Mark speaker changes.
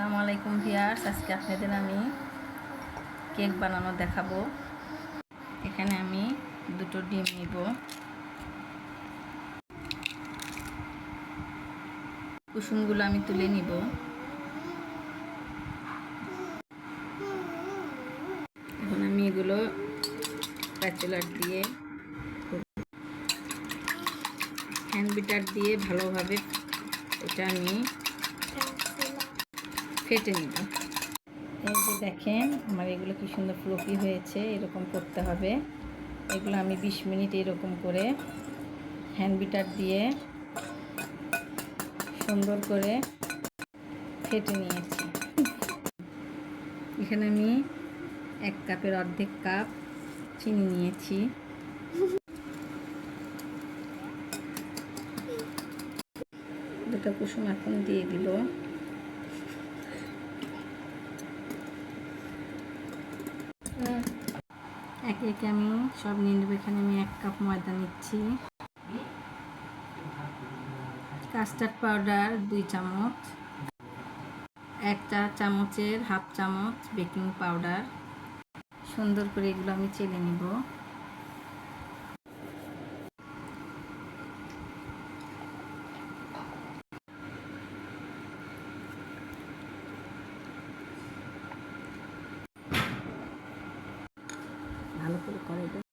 Speaker 1: আসসালামু আলাইকুম ভিয়ার্স আজকে আপনাদের আমি কেক বানানো দেখাবো। এখানে আমি দুটো ডিম নিব। কুসুমগুলো আমি তুলে নিব। এখন আমি এগুলো প্যাচেলার দিয়ে হ্যান্ড বিটার দিয়ে ভালোভাবে এটা আমি ফেটে নিব। এই যে দেখেন, আমার এগুলো কি সুন্দর ফ্লপি হয়েছে, এরকম করতে হবে। এগুলো আমি 20 মিনিট এরকম করে হ্যান্ড বিটার দিয়ে সুন্দর করে ফেটে নিয়েছি। এখানে আমি এক কাপের অর্ধেক কাপ চিনি নিয়েছি। দুটো কুসুম এখন দিয়ে দিল। একে একে আমি সব নিয়ে নেব। এখানে আমি এক কাপ ময়দা নিচ্ছি। কাস্টার্ড পাউডার দুই চামচ। এক চা চামচের হাফ চামচ বেকিং পাউডার। সুন্দর করে এগুলো আমি চেলে নিব। ভালো করে করাইটা